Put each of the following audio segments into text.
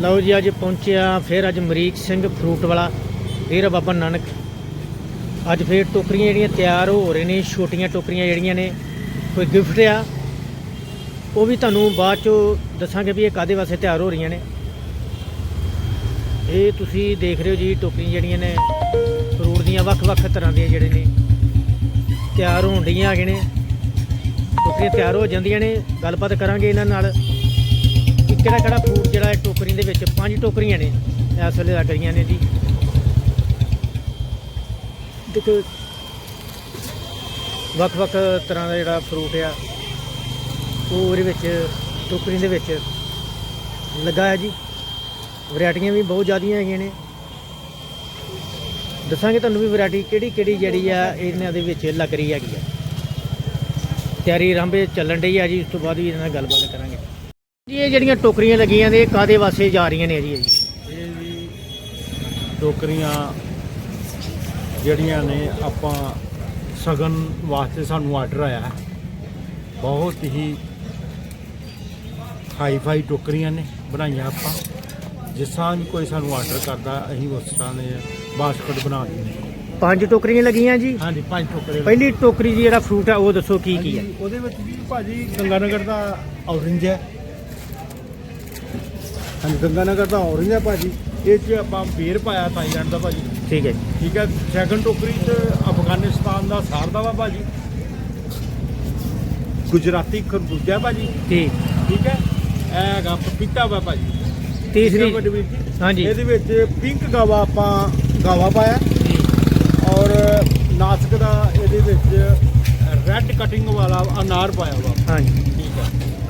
ਲਓ ਜੀ, ਅੱਜ ਪਹੁੰਚਿਆ ਫਿਰ ਅੱਜ ਮਰੀਕ ਸਿੰਘ ਫਰੂਟ ਵਾਲਾ। ਡੇਰਾ ਬਾਬਾ ਨਾਨਕ। ਅੱਜ ਫਿਰ ਟੋਕਰੀਆਂ ਜਿਹੜੀਆਂ ਤਿਆਰ ਹੋ ਰਹੇ ਨੇ, ਛੋਟੀਆਂ ਟੋਕਰੀਆਂ ਜਿਹੜੀਆਂ ਨੇ, ਕੋਈ ਗਿਫਟ ਆ, ਉਹ ਵੀ ਤੁਹਾਨੂੰ ਬਾਅਦ ਚੋਂ ਦੱਸਾਂਗੇ ਵੀ ਇਹ ਕਾਦੇ ਵਾਸਤੇ ਤਿਆਰ ਹੋ ਰਹੀਆਂ ਨੇ। ਇਹ ਤੁਸੀਂ ਦੇਖ ਰਹੇ ਹੋ ਜੀ, ਟੋਕਰੀਆਂ ਜਿਹੜੀਆਂ ਨੇ, ਫਰੂਟ ਦੀਆਂ ਵੱਖ-ਵੱਖ ਤਰ੍ਹਾਂ ਦੀਆਂ ਜਿਹੜੇ ਨੇ, ਤਿਆਰ ਹੋਣ ਡੀਆਂ ਹੈਗੇ ਨੇ। ਟੋਕਰੀਆਂ ਤਿਆਰ ਹੋ ਜਾਂਦੀਆਂ ਨੇ, ਗੱਲਬਾਤ ਕਰਾਂਗੇ ਇਹਨਾਂ ਨਾਲ। ਕਿਹੜਾ ਕਿਹੜਾ ਫਰੂਟ ਜਿਹੜਾ ਇਹ ਟੋਕਰੀ ਦੇ ਵਿੱਚ, ਪੰਜ ਟੋਕਰੀਆਂ ਨੇ ਇਸ ਵੇਲੇ ਲੱਗ ਰਹੀਆਂ ਨੇ ਜੀ। ਦੇਖੋ, ਵੱਖ-ਵੱਖ ਤਰ੍ਹਾਂ ਦਾ ਜਿਹੜਾ ਫਰੂਟ ਆ, ਉਹ ਉਹਦੇ ਵਿੱਚ, ਟੋਕਰੀ ਦੇ ਵਿੱਚ ਲੱਗਾ ਹੈ ਜੀ। ਵੈਰਾਈਟੀਆਂ ਵੀ ਬਹੁਤ ਜ਼ਿਆਦੀਆਂ ਹੈਗੀਆਂ ਨੇ। ਦੱਸਾਂਗੇ ਤੁਹਾਨੂੰ ਵੀ ਵੈਰਾਈਟੀ ਕਿਹੜੀ ਕਿਹੜੀ ਜਿਹੜੀ ਆ, ਇਹਨਾਂ ਦੇ ਵਿੱਚ ਲੱਗ ਰਹੀ ਹੈਗੀ ਆ। ਤਿਆਰੀ ਰਾਂਭੇ ਚੱਲਣ ਡਈ ਆ ਜੀ, ਉਸ ਤੋਂ ਬਾਅਦ ਵੀ ਇਹਨਾਂ ਨਾਲ ਗੱਲਬਾਤ ਕਰਾਂਗੇ। ਜੀ ਇਹ ਜਿਹੜੀਆਂ ਟੋਕਰੀਆਂ ਲੱਗੀਆਂ ਨੇ ਇਹ ਕਾਦੇ ਵਾਸਤੇ ਜਾ ਰਹੀਆਂ ਨੇ ਜੀ ਇਹ? ਜੀ ਇਹ ਟੋਕਰੀਆਂ ਜਿਹੜੀਆਂ ਨੇ ਆਪਾਂ ਸਗਨ ਵਾਸਤੇ ਸਾਨੂੰ ਆਰਡਰ ਆਇਆ ਹੈ। ਬਹੁਤ ਹੀ ਹਾਈ ਫਾਈ ਟੋਕਰੀਆਂ ਨੇ ਬਣਾਈਆਂ ਆਪਾਂ। ਜਿਸ ਤਰ੍ਹਾਂ ਵੀ ਕੋਈ ਸਾਨੂੰ ਆਰਡਰ ਕਰਦਾ ਅਸੀਂ ਉਸ ਤਰ੍ਹਾਂ ਦੇ ਬਾਸਕਟ ਬਣਾ ਦਿੰਦੇ ਹਾਂ। ਪੰਜ ਟੋਕਰੀਆਂ ਲੱਗੀਆਂ ਜੀ? ਹਾਂਜੀ ਪੰਜ ਟੋਕਰੇ ਪਹਿਲੀ ਟੋਕਰੀ ਜਿਹੜਾ ਫਰੂਟ ਆ ਉਹ ਦੱਸੋ ਕੀ ਕੀ ਹੈ? ਹਾਂਜੀ, ਉਹਦੇ ਵਿੱਚ ਵੀ ਭਾਜੀ ਗੰਗਾਨਗਰ ਦਾ ਔਰੰਜ ਹੈ। ਹਾਂਜੀ ਗੰਗਾਨਗਰ ਦਾ ਔਰੰਜ ਹੈ ਭਾਜੀ। ਇਹ ਚ ਆਪਾਂ ਬੇਰ ਪਾਇਆ ਥਾਈਲੈਂਡ ਦਾ ਭਾਜੀ। ਠੀਕ ਹੈ ਜੀ। ਠੀਕ ਹੈ ਸੈਕੰਡ ਟੋਕਰੀ ਚ ਅਫਗਾਨਿਸਤਾਨ ਦਾ ਸਾਰਦਾ ਵਾ ਭਾਜੀ। ਗੁਜਰਾਤੀ ਖਰਬੂਜਾ ਭਾਜੀ। ਠੀਕ ਠੀਕ ਹੈ ਇਹ ਹੈਗਾ ਪਪੀਤਾ ਵਾ ਭਾਜੀ। ਤੀਸਰੀ ਵੱਡੇ ਵੀਰ ਜੀ ਹਾਂਜੀ। ਇਹਦੇ ਵਿੱਚ ਪਿੰਕ ਗਾਵਾ ਆਪਾਂ ਗਾਵਾ ਪਾਇਆ। ਔਰ ਨਾਸਕ ਦਾ ਇਹਦੇ ਵਿੱਚ ਰੈੱਡ ਕਟਿੰਗ ਵਾਲਾ ਅਨਾਰ ਪਾਇਆ ਵਾ। ਹਾਂਜੀ।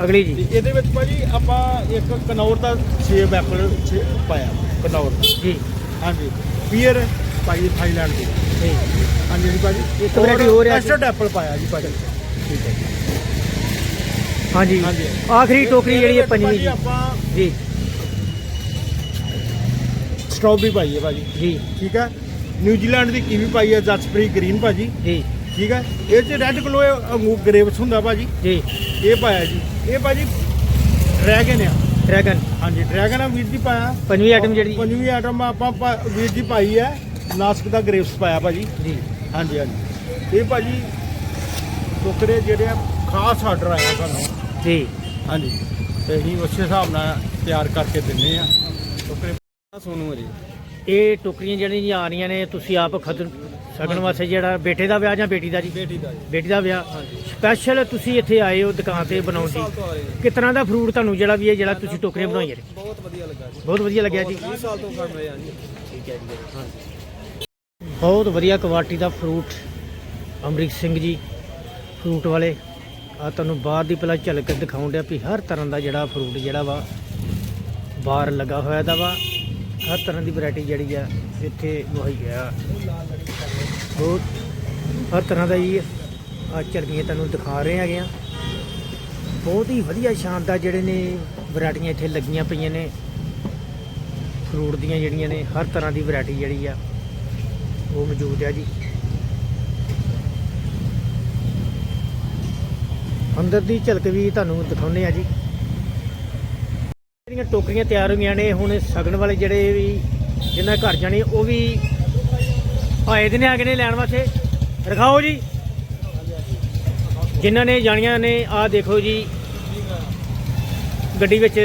ਹੈ ਅਗਲੀ ਤੇ ਜੀ ਇਹਦੇ ਵਿੱਚ ਭਾਜੀ ਆਪਾਂ ਇੱਕ ਕਨੌਰ ਦਾ ਸੇਬ ਐਪਲ ਛੇ ਪਾਇਆ ਕਨੌਰ ਦਾ। ਜੀ। ਹਾਂਜੀ। ਪੀਅਰ ਭਾਈ ਥਾਈਲੈਂਡ ਦੀ। ਹਾਂਜੀ ਜੀ ਭਾਜੀ। ਇੱਕ variety ਹੋਰ ਜੀ। ਕਸਟਰਡ ਐਪਲ ਪਾਇਆ ਜੀ ਭਾਜੀ। ਠੀਕ ਹੈ ਹਾਂਜੀ। ਆਖਰੀ ਟੋਕਰੀ ਜਿਹੜੀ ਹੈ ਪੰਜਵੀਂ ਭਾਜੀ ਜੀ। ਆਪਾਂ ਜੀ। ਸਟ੍ਰਾਬੇਰੀ ਪਾਈ ਹੈ ਭਾਜੀ। ਜੀ। ਠੀਕ ਹੈ। ਨਿਊਜ਼ੀਲੈਂਡ ਦੀ ਕੀਵੀ ਪਾਈ ਹੈ ਜਸਪਰੀ ਗ੍ਰੀਨ ਭਾਜੀ। ਜੀ। ਠੀਕ ਹੈ ਇਹ ਚ ਰੈੱਡ ਗਲੋ ਅੰਗੂਰ ਗ੍ਰੇਪਸ ਹੁੰਦਾ ਭਾਜੀ। ਜੀ। ਇਹ ਪਾਇਆ ਜੀ। ਇਹ ਭਾਜੀ ਡਰੈਗਨ ਆ। ਡਰੈਗਨ ਹਾਂਜੀ ਡਰੈਗਨ ਆ ਵੀਰ ਜੀ ਪਾਇਆ। ਪੰਜਵੀਂ ਆਈਟਮ ਜਿਹੜੀ? ਪੰਜਵੀਂ ਆਈਟਮ ਆਪਾਂ ਪਾ- ਵੀਰ ਜੀ ਪਾਈ ਹੈ ਨਾਸਕ ਦਾ ਗ੍ਰੇਪਸ ਪਾਇਆ ਭਾਜੀ। ਜੀ। ਹਾਂਜੀ ਹਾਂਜੀ। ਇਹ ਭਾਜੀ ਟੁਕੜੇ ਜਿਹੜੇ ਆ ਖਾਸ ਆਰਡਰ ਆਇਆ ਸਾਨੂੰ ਜੀ। ਹਾਂਜੀ। ਤੇ ਅਸੀਂ ਉਸੇ ਹਿਸਾਬ ਨਾਲ ਤਿਆਰ ਕਰਕੇ ਦਿੰਨੇ ਆ। ਟੁਕੜੇ ਸੋਨੂ ਹਰੀ ਇਹ ਟੋਕਰੀਆਂ ਜਿਹੜੀਆਂ ਆ ਰਹੀਆਂ ਨੇ ਤੁਸੀਂ ਆਪ ਖਤ ਸਗਨ ਵਾਸਤੇ ਜਿਹੜਾ ਬੇਟੇ ਦਾ ਵਿਆਹ ਜਾਂ ਬੇਟੀ ਦਾ ਜੀ? ਬੇਟੀ ਦਾ ਜੀ। ਬੇਟੀ ਦਾ ਵਿਆਹ। ਸਪੈਸ਼ਲ ਤੁਸੀਂ ਇੱਥੇ ਆਏ ਹੋ ਦੁਕਾਨ ਤੇ ਬਣਾਉਣ ਦੀ। ਤਰ੍ਹਾਂ ਦਾ ਫਰੂਟ ਤੁਹਾਨੂੰ ਜਿਹੜਾ ਵੀ ਹੈ ਜਿਹੜਾ ਤੁਸੀਂ ਟੋਕਰੀਆਂ ਬਣਾਈਆਂ ਨੇ? ਬਹੁਤ ਵਧੀਆ ਲੱਗਾ ਜੀ। ਬਹੁਤ ਵਧੀਆ ਲੱਗਿਆ ਜੀ। 20 ਸਾਲ ਤੋਂ ਕਰ ਰਹੇ ਆ ਜੀ। ਠੀਕ ਹੈ ਜੀ। ਹਾਂਜੀ। ਬਹੁਤ ਵਧੀਆ ਕੁਆਲਿਟੀ ਦਾ ਫਰੂਟ ਅਮਰੀਕ ਸਿੰਘ ਜੀ ਫਰੂਟ ਵਾਲੇ। ਆ ਤੁਹਾਨੂੰ ਬਾਹਰ ਦੀ ਪਹਿਲਾਂ ਝਲਕ ਦਿਖਾਉਣ ਡਿਆ ਵੀ ਹਰ ਤਰ੍ਹਾਂ ਦਾ ਜਿਹੜਾ ਫਰੂਟ ਜਿਹੜਾ ਵਾ ਬਾਹਰ ਲੱਗਾ ਹੋਇਆ ਦਾ ਵਾ। ਹਰ ਤਰ੍ਹਾਂ ਦੀ ਵੈਰਾਈਟੀ ਜਿਹੜੀ ਆ ਇੱਥੇ ਮੁਹੱਈਆ ਬਹੁਤ ਹਰ ਤਰ੍ਹਾਂ ਦਾ ਹੀ ਆ ਝਲਕੀਆਂ ਤੁਹਾਨੂੰ ਦਿਖਾ ਰਹੇ ਹੈਗੇ ਆ। ਬਹੁਤ ਹੀ ਵਧੀਆ ਸ਼ਾਨਦਾਰ ਜਿਹੜੇ ਨੇ ਵੈਰਾਈਟੀਆਂ ਇੱਥੇ ਲੱਗੀਆਂ ਪਈਆਂ ਨੇ। ਫਰੂਟ ਦੀਆਂ ਜਿਹੜੀਆਂ ਨੇ, ਹਰ ਤਰ੍ਹਾਂ ਦੀ ਵੈਰਾਈਟੀ ਜਿਹੜੀ ਆ, ਉਹ ਮੌਜੂਦ ਆ ਜੀ। ਅੰਦਰ ਦੀ ਝਲਕ ਵੀ ਤੁਹਾਨੂੰ ਦਿਖਾਉਂਦੇ ਆ ਜੀ। ਜਿਹੜੀਆਂ ਟੋਕਰੀਆਂ ਤਿਆਰ ਹੋਈਆਂ ਨੇ, ਹੁਣ ਸਗਨ ਵਾਲੇ ਜਿਹੜੇ ਵੀ ਜਿਨ੍ਹਾਂ ਘਰ ਜਾਣੇ, ਉਹ ਵੀ ਆਏ ਦੇ ਨੇ ਆ ਗਏ ਨੇ ਲੈਣ ਵਾਸਤੇ। ਰਖਾਓ ਜੀ। ਜਿਨ੍ਹਾਂ ਨੇ ਜਾਣੀਆਂ ਨੇ ਆਹ ਦੇਖੋ ਜੀ। ਗੱਡੀ ਵਿੱਚ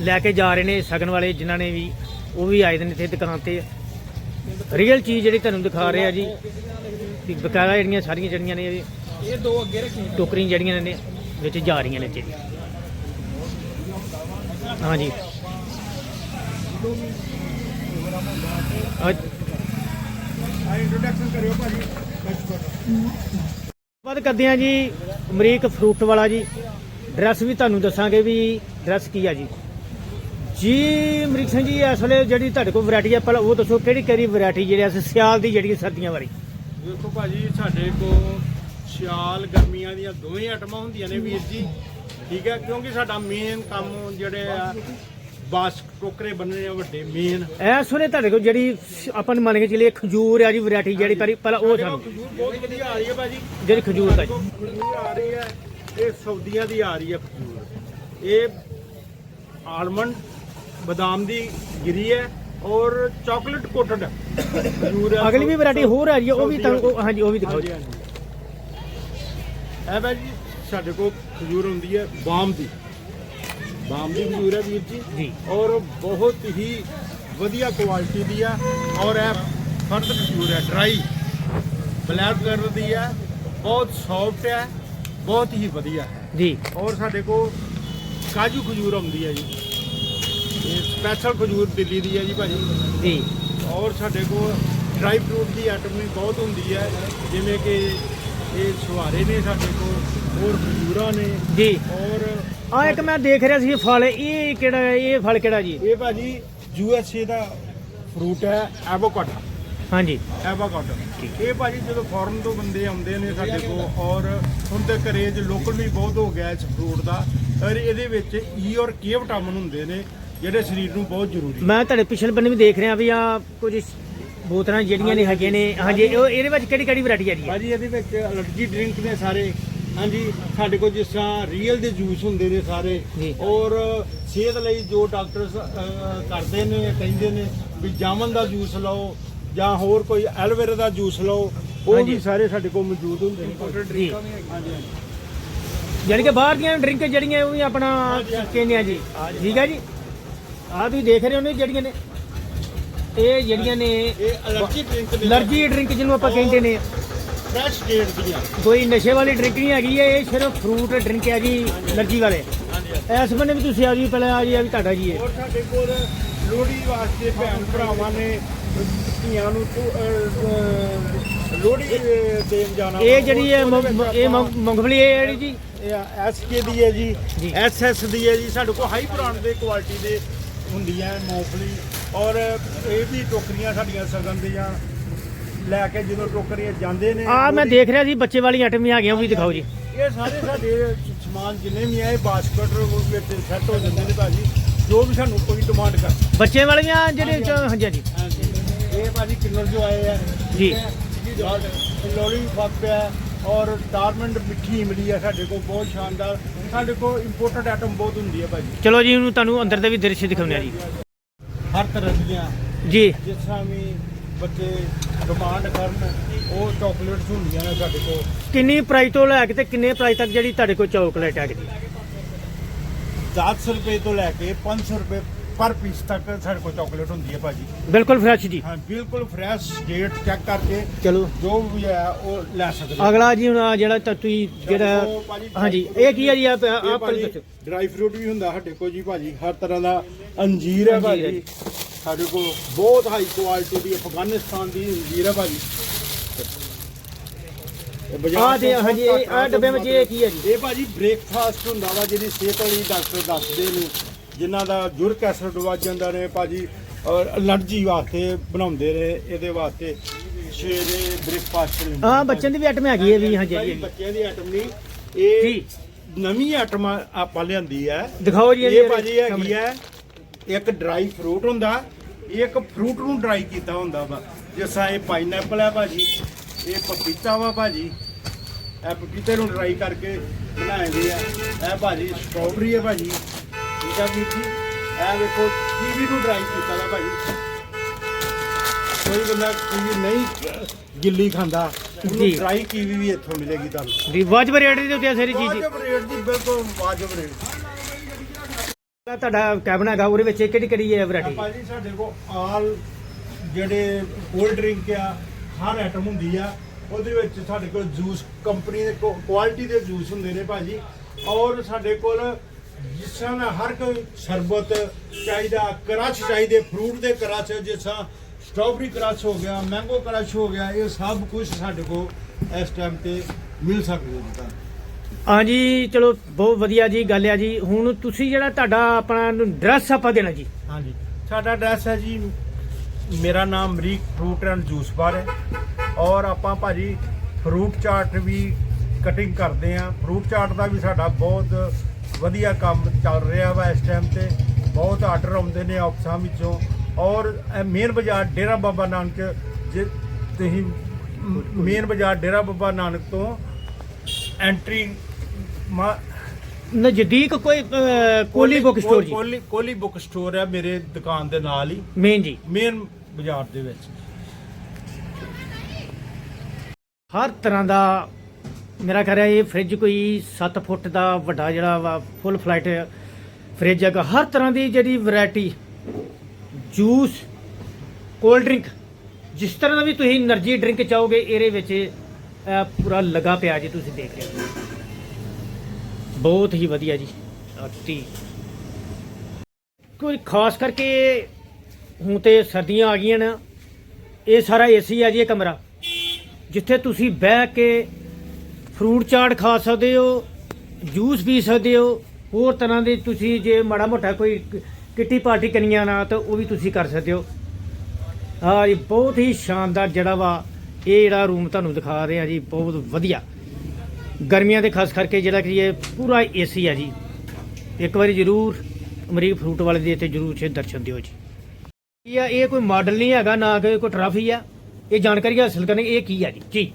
ਲੈ ਕੇ ਜਾ ਰਹੇ ਨੇ ਸਗਨ ਵਾਲੇ ਜਿਨ੍ਹਾਂ ਨੇ ਵੀ ਉਹ ਵੀ ਆਏ ਦੇ ਨੇ ਇੱਥੇ ਦੁਕਾਨ ਤੇ। ਰੀਅਲ ਚੀਜ਼ ਜਿਹੜੀ ਤੁਹਾਨੂੰ ਦਿਖਾ ਰਹੇ ਆ ਜੀ। ਵੀ ਬਕਾਇਆ ਜਿਹੜੀਆਂ ਸਾਰੀਆਂ ਜਿਹੜੀਆਂ ਨੇ ਇਹ। ਦੋ ਅੱਗੇ ਰੱਖੀ ਟੋਕਰੀਆਂ ਜਿਹੜੀਆਂ ਨੇ ਵਿੱਚ ਜਾ ਰਹੀਆਂ ਨੇ ਜੀ। ਹਾਂਜੀ ਅੱਜ ਆ ਇੰਟਰੋਡਕਸ਼ਨ ਕਰਿਓ ਭਾਜੀ ਬਾਤ ਕਰਦੇ ਆ ਜੀ ਅਮਰੀਕ ਫਰੂਟ ਵਾਲਾ ਜੀ। ਡਰੈਸ ਵੀ ਤੁਹਾਨੂੰ ਦੱਸਾਂਗੇ ਵੀ ਡਰੈਸ ਕੀ ਆ ਜੀ। ਜੀ ਅਮਰੀਕ ਸਿੰਘ ਜੀ, ਇਸ ਵੇਲੇ ਜਿਹੜੀ ਤੁਹਾਡੇ ਕੋਲ ਵੈਰਾਈਟੀ ਆ, ਪਹਿਲਾਂ ਉਹ ਦੱਸੋ ਕਿਹੜੀ ਕਿਹੜੀ ਵੈਰਾਈਟੀ ਜਿਹੜੀ ਅਸੀਂ ਸਿਆਲ ਦੀ ਜਿਹੜੀ ਸਰਦੀਆਂ ਵਾਲੀ? ਦੇਖੋ ਭਾਜੀ, ਸਾਡੇ ਕੋਲ ਸਿਆਲ ਗਰਮੀਆਂ ਦੀਆਂ ਦੋਵੇਂ ਆਈਟਮਾਂ ਹੁੰਦੀਆਂ ਨੇ ਵੀਰ ਜੀ। ਠੀਕ ਹੈ, ਕਿਉਂਕਿ ਸਾਡਾ ਮੇਨ ਕੰਮ ਜਿਹੜੇ ਆ ਬਾਸ ਟੋਕਰੇ ਬੰਨਣੇ ਆ ਵੱਡੇ ਮੇਨ ਇਸ ਵੇਲੇ ਤੁਹਾਡੇ ਕੋਲ ਜਿਹੜੀ ਆਪਾਂ ਨੂੰ ਮੰਨ ਕੇ ਚੱਲੀਏ ਖਜੂਰ ਆ ਜੀ ਵੈਰਾਈਟੀ ਜਿਹੜੀ ਪਹਿਲੀ- ਪਹਿਲਾਂ ਉਹ ਸਾਨੂੰ। ਖਜੂਰ ਬਹੁਤ ਵਧੀਆ ਆ ਰਹੀ ਹੈ ਭਾਜੀ। ਜਿਹੜੀ ਖਜੂਰ ਦਾ। ਖਜੂਰ ਆ ਰਹੀ ਹੈ ਇਹ ਸੌਦੀਆਂ ਦੀ ਆ ਰਹੀ ਹੈ ਖਜੂਰ। ਇਹ ਆਲਮੰਡ ਬਦਾਮ ਦੀ ਗਿਰੀ ਹੈ ਔਰ ਚਾਕਲੇਟ ਕੋਟਡ ਖਜੂਰ ਹੈ ਅਗਲੀ ਵੀ ਵੈਰਾਈਟੀ ਹੋਰ ਆ ਰਹੀ ਹੈ ਉਹ ਵੀ ਤੁਹਾਨੂੰ ਹਾਂਜੀ ਉਹ ਵੀ ਦਿਖਾਓ ਜੀ। ਇਹ ਭਾਜੀ ਸਾਡੇ ਕੋਲ ਖਜੂਰ ਹੁੰਦੀ ਹੈ ਬਾਮ ਦੀ। ਬਾਮ ਦੀ ਖਜੂਰ ਹੈ ਵੀਰ ਜੀ। ਜੀ। ਔਰ ਬਹੁਤ ਹੀ ਵਧੀਆ ਕੁਆਲਿਟੀ ਦੀ ਆ। ਔਰ ਇਹ ਫਰਦ ਖਜੂਰ ਹੈ ਡਰਾਈ ਬਲੈਕ ਕਲਰ ਦੀ ਹੈ ਬਹੁਤ ਸੌਫਟ ਹੈ ਬਹੁਤ ਹੀ ਵਧੀਆ ਹੈ। ਜੀ। ਔਰ ਸਾਡੇ ਕੋਲ ਕਾਜੂ ਖਜੂਰ ਹੁੰਦੀ ਹੈ ਜੀ। ਇਹ ਸਪੈਸ਼ਲ ਖਜੂਰ ਦਿੱਲੀ ਦੀ ਹੈ ਜੀ ਭਾਜੀ। ਜੀ। ਔਰ ਸਾਡੇ ਕੋਲ ਡਰਾਈ ਫਰੂਟ ਦੀ ਆਈਟਮ ਵੀ ਬਹੁਤ ਹੁੰਦੀ ਹੈ ਜਿਵੇਂ ਕਿ ਇਹ ਸੁਹਾਰੇ ਨੇ ਸਾਡੇ ਕੋਲ। ਹੋਰ ਖਜੂਰਾਂ ਨੇ ਜੀ। ਔਰ ਆ ਇੱਕ ਮੈਂ ਦੇਖ ਰਿਹਾ ਸੀ ਫਲ ਇਹ ਕਿਹੜਾ ਹੈ? ਇਹ ਫਲ ਕਿਹੜਾ ਜੀ? ਇਹ ਭਾਜੀ ਯੂ ਐਸ ਏ ਦਾ ਫਰੂਟ ਹੈ ਐਵੋਕਾਡੋ। ਹਾਂਜੀ। ਐਵੋਕਾਡੋ। ਇਹ ਭਾਜੀ ਜਦੋਂ ਫੋਰਨ ਤੋਂ ਬੰਦੇ ਆਉਂਦੇ ਨੇ ਸਾਡੇ ਕੋਲ ਔਰ ਹੁਣ ਤੇ ਕਰੇਜ ਲੋਕਲ ਵੀ ਬਹੁਤ ਹੋ ਗਿਆ ਇਸ ਫਰੂਟ ਦਾ ਔਰ ਇਹਦੇ ਵਿੱਚ ਈ ਔਰ ਕੇ ਵਿਟਾਮਿਨ ਹੁੰਦੇ ਨੇ ਜਿਹੜੇ ਸਰੀਰ ਨੂੰ ਬਹੁਤ ਜ਼ਰੂਰੀ ਮੈਂ ਤੁਹਾਡੇ ਪਿਛਲੇ ਬੰਨੇ ਵੀ ਦੇਖ ਰਿਹਾ ਵੀ ਆ ਕੁਝ ਬੋਤਲਾਂ ਜਿਹੜੀਆਂ ਨੇ ਹੈਗੀਆਂ ਨੇ। ਹਾਂਜੀ। ਉਹ ਇਹਦੇ ਵਿੱਚ ਕਿਹੜੀ ਕਿਹੜੀ ਵੈਰਾਈਟੀ ਆ ਰਹੀ ਹੈ? ਭਾਜੀ ਇਹਦੇ ਵਿੱਚ ਅਲਰਜੀ ਡਰਿੰਕ ਨੇ ਸਾਰੇ। ਹਾਂਜੀ ਸਾਡੇ ਕੋਲ ਜਿਸ ਤਰ੍ਹਾਂ ਰੀਅਲ ਦੇ ਜੂਸ ਹੁੰਦੇ ਨੇ ਸਾਰੇ ਜੀ। ਔਰ ਸਿਹਤ ਲਈ ਜੋ ਡਾਕਟਰਸ ਕਰਦੇ ਨੇ ਕਹਿੰਦੇ ਨੇ ਵੀ ਜਾਮਨ ਦਾ ਜੂਸ ਲਓ ਜਾਂ ਹੋਰ ਕੋਈ ਐਲੋਵੇਰਾ ਦਾ ਜੂਸ ਲਓ ਉਹ ਹਾਂਜੀ। ਵੀ ਸਾਰੇ ਸਾਡੇ ਕੋਲ ਮੌਜੂਦ ਹੁੰਦੇ ਨੇ। ਜੀ। ਹਾਂਜੀ ਹਾਂਜੀ। ਯਾਨੀ ਕਿ ਬਾਹਰ ਦੀਆਂ ਡਰਿੰਕ ਜਿਹੜੀਆਂ ਉਹ ਵੀ ਆਪਣਾ ਕਹਿੰਦੇ ਆ ਜੀ। ਠੀਕ ਹੈ ਜੀ? ਆ ਤੁਸੀਂ ਦੇਖ ਰਹੇ ਹੋ ਨੇ ਜਿਹੜੀਆਂ ਨੇ? ਇਹ ਜਿਹੜੀਆਂ ਨੇ ਇਹ ਅਲਰਜੀ ਡਰਿੰਕ ਨੇ। ਅਲਰਜੀ ਡਰਿੰਕ ਜਿਹਨੂੰ ਆਪਾਂ ਕਹਿੰਦੇ ਨੇ। ਫਰੈਸ਼ ਡੇਟ ਦੀਆਂ ਕੋਈ ਨਸ਼ੇ ਵਾਲੀ ਡਰਿੰਕ ਨਹੀਂ ਹੈਗੀ ਇਹ ਸਿਰਫ ਫਰੂਟ ਡਰਿੰਕ ਹੈ ਜੀ ਅਲਰਜੀ ਵਾਲੇ। ਹਾਂਜੀ ਇਸ ਬੰਨੇ ਵੀ ਤੁਸੀਂ ਆ ਜੀ ਪਹਿਲਾਂ ਆ ਜੀ ਆ ਵੀ ਤੁਹਾਡਾ ਜੀ ਇਹ। ਔਰ ਸਾਡੇ ਕੋਲ ਲੋਹੜੀ ਵਾਸਤੇ ਭੈਣ ਭਰਾਵਾਂ ਨੇ ਧੀਆਂ ਨੂੰ ਤੋ- ਅਹ, ਅਹ, ਲੋਹੜੀ ਅਹ, ਦੇਣ ਜਾਣਾ ਇਹ ਜਿਹੜੀ ਹੈ ਮੂੰਗ- ਵਿੱਚ ਇਹ ਮੂੰਗ- ਮੂੰਗਫਲੀ ਹੈ ਜਿਹੜੀ ਜੀ? ਇਹ ਐਸਕੇ ਦੀ ਹੈ ਜੀ ਜੀ। ਐਸਐਸ ਦੀ ਹੈ ਜੀ ਸਾਡੇ ਕੋਲ ਹਾਈ ਬ੍ਰਾਂਡ ਦੇ ਕੁਆਲਿਟੀ ਦੇ ਹੁੰਦੀ ਹੈ ਮੂੰਗਫਲੀ। ਔਰ ਇਹ ਵੀ ਟੋਕਰੀਆਂ ਸਾਡੀਆਂ ਸਗਨ ਦੀਆਂ। ਲੈ ਕੇ ਜਦੋਂ ਟੋਕਰੀਆਂ ਜਾਂਦੇ ਨੇ ਆ ਮੈਂ ਦੇਖ ਰਿਹਾ ਸੀ ਬੱਚੇ ਵਾਲੀ ਆਈਟਮ ਆ ਗਈਆਂ ਉਹ ਵੀ ਦਿਖਾਓ ਜੀ। ਇਹ ਸਾਰੇ ਸਾਡੇ ਸਮਾਨ ਜਿੰਨੇ ਵੀ ਆ ਇਹ ਬਾਸਕਟ ਵਿੱਚ ਸੈੱਟ ਹੋ ਜਾਂਦੇ ਨੇ ਭਾਜੀ ਜੋ ਵੀ ਸਾਨੂੰ ਕੋਈ ਡਿਮਾਂਡ ਕਰ ਬੱਚੇ ਵਾਲੀਆਂ ਜਿਹੜੇ ਹਾਂਜੀ ਹਾਂਜੀ ਇਹ ਭਾਜੀ ਕਿੰਨਰ ਜੋ ਆਏ ਆ ਜੀ। ਲੋਲੀ ਫੱਪਿਆ ਔਰ ਡਾਰਮੰਡ ਮਿੱਠੀ ਇਮਲੀ ਆ ਸਾਡੇ ਕੋਲ ਬਹੁਤ ਸ਼ਾਨਦਾਰ। ਸਾਡੇ ਕੋਲ ਇੰਪੋਰਟਡ ਆਈਟਮ ਬਹੁਤ ਹੁੰਦੀ ਹੈ ਭਾਜੀ। ਚਲੋ ਜੀ ਉਹਨੂੰ ਤੁਹਾਨੂੰ ਅੰਦਰ ਦੇ ਵੀ ਦ੍ਰਿਸ਼ ਦਿਖਾਉਂਦੇ ਆ ਜੀ। ਹਰ ਤਰ੍ਹਾਂ ਦੀਆਂ ਜੀ। ਜਿਸ ਤਰ੍ਹਾਂ ਵੀ ਬੱਚੇ ਡਿਮਾਂਡ ਕਰਨ ਉਹ ਚਾਕਲੇਟਸ ਹੁੰਦੀਆਂ ਨੇ ਸਾਡੇ ਕੋਲ। ਕਿੰਨੀ ਪ੍ਰਾਈਸ ਤੋਂ ਲੈ ਕੇ ਤੇ ਕਿੰਨੇ ਪ੍ਰਾਈਸ ਤੱਕ ਜਿਹੜੀ ਤੁਹਾਡੇ ਕੋਲ ਚਾਕਲੇਟ ਹੈ ਜੀ 10 ਰੁਪਏ ਤੋਂ ਲੈ ਕੇ 500 ਰੁਪਏ ਪਰ ਪੀਸ ਤੱਕ ਸਾਡੇ ਕੋਲ ਚਾਕਲੇਟ ਹੁੰਦੀ ਹੈ ਭਾਜੀ। ਬਿਲਕੁਲ ਫਰੈਸ਼ ਜੀ। ਹਾਂ ਬਿਲਕੁਲ ਫਰੈਸ਼ ਡੇਟ ਚੈੱਕ ਕਰਕੇ ਚਲੋ। ਜੋ ਵੀ ਹੈ ਉਹ ਲੈ ਸਕਦੇ ਹੋ। ਅਗਲਾ ਜੀ ਹੁਣ ਆਹ ਜਿਹੜਾ ਤਾਂ ਤੁਸੀਂ ਜਿਹੜਾ ਕੋਲ ਭਾਜੀ ਹਾਂਜੀ ਇਹ ਕੀ ਹੈ ਜੀ ਆਪ ਇਹ ਆਪ ਭਾਜੀ ਦੱਸੋ। ਡਰਾਈ ਫਰੂਟ ਵੀ ਹੁੰਦਾ ਸਾਡੇ ਕੋਲ ਜੀ ਭਾਜੀ ਹਰ ਤਰ੍ਹਾਂ ਦਾ ਅੰਜੀਰ ਹੈ ਅੰਜੀਰ ਹੈ ਭਾਜੀ। ਸਾਡੇ ਕੋਲ ਬਹੁਤ ਹਾਈ ਕੁਆਲਿਟੀ ਦੀ ਅਫਗਾਨਿਸਤਾਨ ਦੀ ਅੰਜੀਰ ਹੈ ਭਾਜੀ। ਇਹ ਬਾਜ਼ਾਰ ਆ ਦੇ ਤੋਂ ਹਾਂਜੀ ਬਹੁਤ ਇਹ ਆ ਡੱਬੇ ਵਿੱਚ ਇਹ ਕੀ ਹੈ ਜੀ? ਇਹ ਭਾਜੀ ਬ੍ਰੇਕਫਾਸਟ ਹੁੰਦਾ ਵਾ ਜਿਹੜੀ ਸਿਹਤ ਵਾਲੀ ਡਾਕਟਰ ਦੱਸਦੇ ਨੇ ਜਿਨ੍ਹਾਂ ਦਾ ਜੁਰਕ ਐਸਿਡ ਵੱਜ ਜਾਂਦਾ ਨੇ ਭਾਜੀ ਔਰ ਅਲਰਜੀ ਵਾਸਤੇ ਬਣਾਉਂਦੇ ਨੇ ਇਹਦੇ ਵਾਸਤੇ ਸਵੇਰੇ ਬ੍ਰੇਕਫਾਸਟ ਹਾਂ ਬੱਚਿਆਂ ਦੀ ਵੀ ਆਈਟਮ ਹੈਗੀ ਹੈ ਵੀ ਹਾਂਜੀ ਭਾਜੀ, ਹਾਂਜੀ ਬੱਚਿਆਂ ਦੀ ਆਈਟਮ ਨਹੀਂ ਇਹ ਜੀ। ਨਵੀਂ ਆਈਟਮ ਆਪਾਂ ਲਿਆਂਦੀ ਹੈ। ਦਿਖਾਓ ਜੀ ਇਹ ਭਾਜੀ ਹੈਗੀ ਹੈ ਇੱਕ ਡਰਾਈ ਫਰੂਟ ਹੁੰਦਾ ਇੱਕ ਫਰੂਟ ਨੂੰ ਡਰਾਈ ਕੀਤਾ ਹੁੰਦਾ ਵਾ। ਜਿਸ ਤਰ੍ਹਾਂ ਇਹ ਪਾਈਨਐਪਲ ਹੈ ਭਾਜੀ ਇਹ ਪਪੀਤਾ ਵਾ ਭਾਜੀ ਇਹ ਪਪੀਤੇ ਨੂੰ ਡਰਾਈ ਕਰਕੇ ਬਣਾਏ ਗਏ ਆ। ਇਹ ਭਾਜੀ ਸਟ੍ਰਾਬੇਰੀ ਹੈ ਭਾਜੀ ਠੀਕ ਆ ਵੀਰ ਜੀ ਇਹ ਵੇਖੋ ਕੀਵੀ ਨੂੰ ਡਰਾਈ ਕੀਤਾ ਦਾ ਭਾਜੀ। ਕੋਈ ਬੰਦਾ ਕੀਵੀ ਨਹੀਂ ਗਿੱਲੀ ਖਾਂਦਾ ਜੀ। ਡਰਾਈ ਕੀਵੀ ਵੀ ਇੱਥੋਂ ਮਿਲੇਗੀ ਤੁਹਾਨੂੰ। ਜੀ ਵਾਜਬ ਰੇਟ ਦੇ ਉੱਤੇ ਸਾਰੀ ਚੀਜ਼। ਜੀ ਵਾਜਬ ਰੇਟ ਦੀ ਬਿਲਕੁਲ ਵਾਜਬ ਰੇਟ ਤੁਹਾਡਾ ਕੈਬਨ ਹੈਗਾ, ਉਹਦੇ ਵਿੱਚ ਕਿਹੜੀ ਕਿਹੜੀ ਹੈ ਵੈਰਾਈਟੀ ਭਾਜੀ ਸਾਡੇ ਕੋਲ ਆਲ ਜਿਹੜੇ ਕੋਲਡ ਡਰਿੰਕ ਆ, ਹਰ ਆਈਟਮ ਹੁੰਦੀ ਆ। ਉਹਦੇ ਵਿੱਚ ਸਾਡੇ ਕੋਲ ਜੂਸ ਕੰਪਨੀ ਦੇ ਕੁਆਲਿਟੀ ਦੇ ਜੂਸ ਹੁੰਦੇ ਨੇ ਭਾਜੀ। ਔਰ ਸਾਡੇ ਕੋਲ ਜਿਸ ਤਰ੍ਹਾਂ ਹਰ ਕੋਈ ਸ਼ਰਬਤ ਚਾਹੀਦਾ, ਕਰਚ ਚਾਹੀਦੇ ਫਰੂਟ ਦੇ ਕਰਚ, ਜਿਸ ਤਰ੍ਹਾਂ ਸਟ੍ਰਾਬੇਰੀ ਕਰਚ ਹੋ ਗਿਆ ਮੈਂਗੋ ਕਰਚ ਹੋ ਗਿਆ, ਇਹ ਸਭ ਕੁਝ ਸਾਡੇ ਕੋਲ ਇਸ ਟਾਈਮ ਤੇ ਮਿਲ ਸਕਦੇ ਜੀ ਤੁਹਾਨੂੰ ਹਾਂਜੀ ਚਲੋ, ਬਹੁਤ ਵਧੀਆ ਜੀ ਗੱਲ ਆ ਜੀ। ਹੁਣ ਤੁਸੀਂ ਜਿਹੜਾ ਤੁਹਾਡਾ ਆਪਣਾ ਡਰੈਸ ਆਪਾਂ ਦੇਣਾ ਜੀ। ਹਾਂਜੀ ਸਾਡਾ ਐਡਰੈਸ ਹੈ ਜੀ, ਮੇਰਾ ਨਾਮ Amrik fruit and juice bar ਹੈ। ਔਰ ਆਪਾਂ ਭਾਜੀ ਫਰੂਟ ਚਾਟ ਵੀ ਕਟਿੰਗ ਕਰਦੇ ਆ ਫਰੂਟ ਚਾਟ ਦਾ ਵੀ ਸਾਡਾ ਬਹੁਤ ਵਧੀਆ ਕੰਮ ਚੱਲ ਰਿਹਾ ਵਾ ਇਸ ਟਾਈਮ ਤੇ। ਬਹੁਤ ਆਰਡਰ ਆਉਂਦੇ ਨੇ ਆਫਿਸਾਂ ਵਿੱਚੋਂ। ਔਰ ਮੇਨ ਬਾਜ਼ਾਰ ਡੇਰਾ ਬਾਬਾ ਨਾਨਕ ਜੇ ਤੁਸੀਂ ਮੇਨ ਬਾਜ਼ਾਰ ਡੇਰਾ ਬਾਬਾ ਨਾਨਕ ਤੋਂ ਐਂਟਰੀ ਨਜ਼ਦੀਕ ਕੋਈ ਕੋਲੀ ਬੁੱਕ ਸਟੋਰ ਜੀ? ਕੋਲੀ ਕੋਲੀ ਬੁੱਕ ਸਟੋਰ ਆ ਮੇਰੇ ਦੁਕਾਨ ਦੇ ਨਾਲ ਹੀ। ਮੇਨ ਜੀ। ਮੇਨ ਬਾਜ਼ਾਰ ਦੇ ਵਿੱਚ। ਹਰ ਤਰ੍ਹਾਂ ਦਾ ਮੇਰਾ ਖਿਆਲ ਹੈ ਇਹ ਫ੍ਰਿਜ ਕੋਈ 7 ਫੁੱਟ ਦਾ ਵੱਡਾ ਜਿਹੜਾ ਵਾ ਫੁੱਲ ਫਲਾਈਟ ਫ੍ਰਿਜ ਹੈਗਾ। ਹਰ ਤਰ੍ਹਾਂ ਦੀ ਜਿਹੜੀ ਵੈਰਾਈਟੀ ਜੂਸ ਕੋਲਡ ਡਰਿੰਕ ਜਿਸ ਤਰ੍ਹਾਂ ਦਾ ਵੀ ਤੁਸੀਂ એનર્ਜੀ ਡਰਿੰਕ ਚਾਹੋਗੇ ਇਹਦੇ ਵਿੱਚ ਪੂਰਾ ਲਗਾ ਪਿਆ ਜੀ, ਤੁਸੀਂ ਦੇਖ ਰਹੇ ਹੋ। ਬਹੁਤ ਹੀ ਵਧੀਆ ਜੀ ਅਤੀ ਕੋਈ ਖਾਸ ਕਰਕੇ ਹੁਣ ਤੇ ਸਰਦੀਆਂ ਆ ਗਈਆਂ ਨਾ, ਇਹ ਸਾਰਾ ਏਸੀ ਆ ਜੀ ਇਹ ਕਮਰਾ। ਜਿੱਥੇ ਤੁਸੀਂ ਬਹਿ ਕੇ ਫਰੂਟ ਚਾਟ ਖਾ ਸਕਦੇ ਹੋ, ਜੂਸ ਪੀ ਸਕਦੇ ਹੋ, ਹੋਰ ਤਰ੍ਹਾਂ ਦੇ ਤੁਸੀਂ ਜੇ ਮਾੜਾ ਮੋਟਾ ਕੋਈ ਕਿੱਟੀ ਪਾਰਟੀ ਕਰਨੀਆਂ ਨਾ ਤਾਂ ਉਹ ਵੀ ਤੁਸੀਂ ਕਰ ਸਕਦੇ ਹੋ। ਹਾਂ ਜੀ, ਬਹੁਤ ਹੀ ਸ਼ਾਨਦਾਰ ਜਿਹੜਾ ਵਾ ਇਹ ਜਿਹੜਾ ਰੂਮ ਤੁਹਾਨੂੰ ਦਿਖਾ ਰਹੇ ਆ ਜੀ ਬਹੁਤ ਵਧੀਆ। ਗਰਮੀਆਂ ਦੇ ਖਾਸ ਕਰਕੇ ਜਿਹੜਾ ਕਿ ਇਹ ਪੂਰਾ ਏਸੀ ਆ ਜੀ। ਇੱਕ ਵਾਰੀ ਜ਼ਰੂਰ ਅਮਰੀਕ ਫਰੂਟ ਵਾਲੇ ਦੇ ਇੱਥੇ ਜ਼ਰੂਰ ਛੇ ਦਰਸ਼ਨ ਦਿਓ ਜੀ। ਇਹ ਆ ਇਹ ਕੋਈ ਮਾਡਲ ਨਹੀਂ ਹੈਗਾ ਨਾ ਕਿ ਕੋਈ ਟਰਾਫੀ ਆ। ਇਹ ਜਾਣਕਾਰੀ ਹਾਸਲ ਕਰਨੀ ਇਹ ਕੀ ਆ ਜੀ? ਜੀ।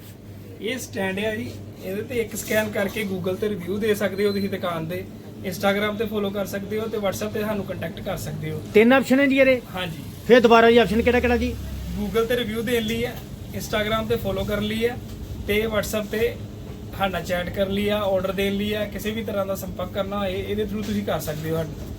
ਇਹ ਸਟੈਂਡ ਹੈ ਜੀ। ਇਹਦੇ ਤੇ ਇੱਕ ਸਕੈਨ ਕਰਕੇ ਗੂਗਲ ਤੇ ਰਿਵਿਊ ਦੇ ਸਕਦੇ ਹੋ ਤੁਸੀਂ ਦੁਕਾਨ ਦੇ। ਇੰਸਟਾਗ੍ਰam ਤੇ ਫੋਲੋ ਕਰ ਸਕਦੇ ਹੋ ਤੇ WhatsApp ਤੇ ਸਾਨੂੰ ਕੰਟੈਕਟ ਕਰ ਸਕਦੇ ਹੋ। ਤਿੰਨ ਆਪਸ਼ਨ ਹੈ ਜੀ ਇਹਦੇ। ਹਾਂਜੀ। ਫਿਰ ਦੁਬਾਰਾ ਜੀ ਆਪਸ਼ਨ ਕਿਹੜਾ ਕਿਹੜਾ ਜੀ? ਗੂਗਲ ਤੇ ਰਿਵਿਊ ਦੇਣ ਲਈ ਹੈ ਇੰਸਟਾਗ੍ਰam ਤੇ ਫੋਲੋ ਕਰ ਲਈ ਹੈ ਤੇ WhatsApp ਤੇ ਸਾਡਾ ਚੈਟ ਕਰ ਲਈ ਆ ਆਰਡਰ ਦੇਣ ਲਈ ਆ ਕਿਸੇ ਵੀ ਤਰ੍ਹਾਂ ਦਾ ਸੰਪਰਕ ਕਰਨਾ ਹੋਏ, ਇਹਦੇ ਥਰੂ ਤੁਸੀਂ ਕਰ ਸਕਦੇ ਹੋ ਸਾਡੇ